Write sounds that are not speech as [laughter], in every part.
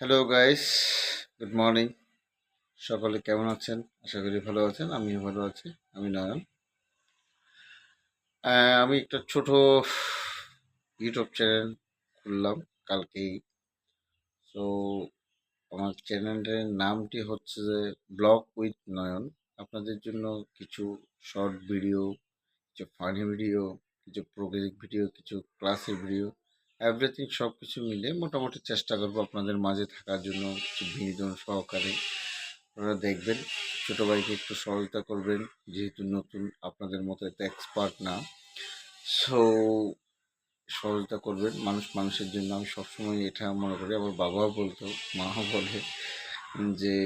Hello guys good morning সকলে কেমন আছেন? আশা করি ভালো আছেন। আমিও ভালো আছি। আমি নয়ন আমি একটা ছোট ইউটিউব চ্যানেল খুললাম কালকেই। তো আমার চ্যানেলের নামটি হচ্ছে যে ব্লগ উইথ নয়ন আপনাদের জন্য কিছু শর্ট ভিডিও কিছু ফানি ভিডিও কিছু প্রোগ্রেসিভ ভিডিও কিছু ক্লাসের ভিডিও এভরিথিং সব কিছু মিলে মোটামুটি চেষ্টা করব আপনাদের মাঝে থাকার জন্য কিছু বিনোদন সহকারে। আপনারা দেখবেন, ছোটো ভাইকে একটু সহযোগিতা করবেন, যেহেতু নতুন, আপনাদের মতো এত এক্সপার্ট না। সো সহযোগিতা করবেন, মানুষ মানুষের জন্য। আমি সবসময় এটা মনে করি, আমার বাবাও বলতো, মাও বলে যে,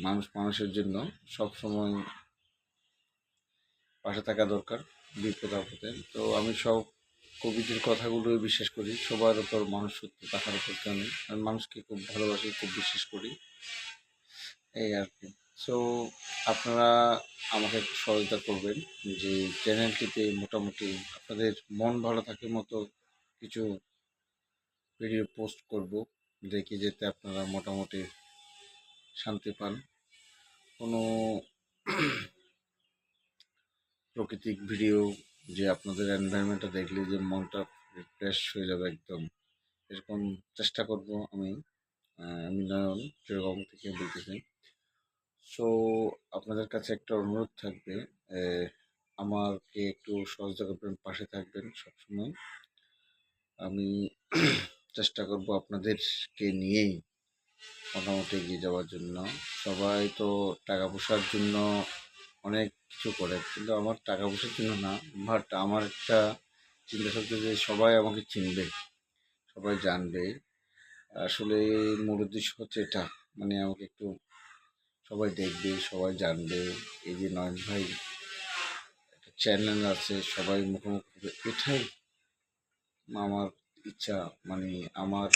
মানুষ মানুষের জন্য সবসময় পাশে থাকা দরকার, বিপদ আপদে। তো আমি সব কবিদের কথাগুলোই বিশ্বাস করি, সবার উপর মানুষ সত্য তাহার উপর কেন আমি মানুষকে খুব ভালোবাসি, খুব বিশ্বাস করি। এই আর কি। সো আপনারা আমাকে একটু সহযোগিতা করবেন যে চ্যানেলটিতে মোটামুটি আপনাদের মন ভালো থাকার মতো কিছু ভিডিও পোস্ট করব। দেখি যেতে আপনারা মোটামুটি শান্তি পান। কোনো [clears throat] প্রাকৃতিক ভিডিও যে আপনাদের এনভায়রনমেন্টটা দেখলে যে মনটা রিফ্রেশ হয়ে যাবে একদম। এরকম চেষ্টা করব আমি আমি নয়ন চিরগম থেকে বলতেছি। সো আপনাদের কাছে একটা অনুরোধ থাকবে আমাকে একটু সহযোগিতা করবেন, পাশে থাকবেন সবসময়। আমি [clears throat] চেষ্টা করব আপনাদেরকে নিয়েই মোটামুটি এগিয়ে যাওয়ার জন্য। সবাই তো টাকা পয়সার জন্য অনেক কিছু করে, কিন্তু আমার টাকা পয়সার জন্য না। বাট আমার একটা চিন্তা শক্তি যে সবাই আমাকে চিনবে, সবাই জানবে। আসলে মূল উদ্দেশ্য হচ্ছে এটা মানে আমাকে একটু সবাই দেখবে, সবাই জানবে। এই যে নয়ন ভাই, একটা চ্যানেল আছে, সবাই মুখোমুখি এটাই আমার ইচ্ছা মানে আমার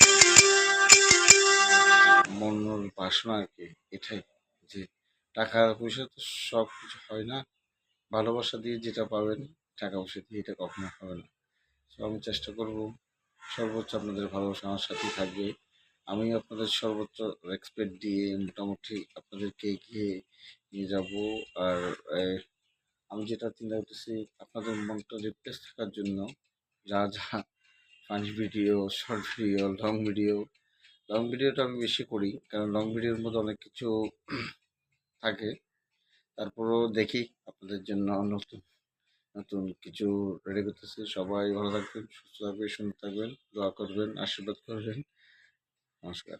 মনের বাসনা আর কি, এটাই যে টাকা পয়সা তো সব কিছু হয় না। ভালোবাসা দিয়ে যেটা পাবেন টাকা পয়সা দিয়ে এটা কখনো হবে না। তো আমি চেষ্টা করব সর্বোচ্চ আপনাদের ভালোবাসা আমার সাথেই থাকবে। আমি আপনাদের সর্বোচ্চ রেসপেক্ট দিয়ে মোটামুটি আপনাদেরকে এগিয়ে নিয়ে যাব। আর আমি যেটা চিন্তা করতেছি, আপনাদের মনটা রিপ্লেস থাকার জন্য যা যা funny video short video long video long ভিডিওটা আমি বেশি করি। কারণ লং ভিডিওর মধ্যে অনেক কিছু থাকে। তারপরও দেখি আপনাদের জন্য নতুন নতুন কিছু রেডি করতেছি। সবাই ভালো থাকবেন, সুস্থ থাকবেন, সুন্দর থাকবেন, দোয়া করবেন, আশীর্বাদ করবেন। নমস্কার।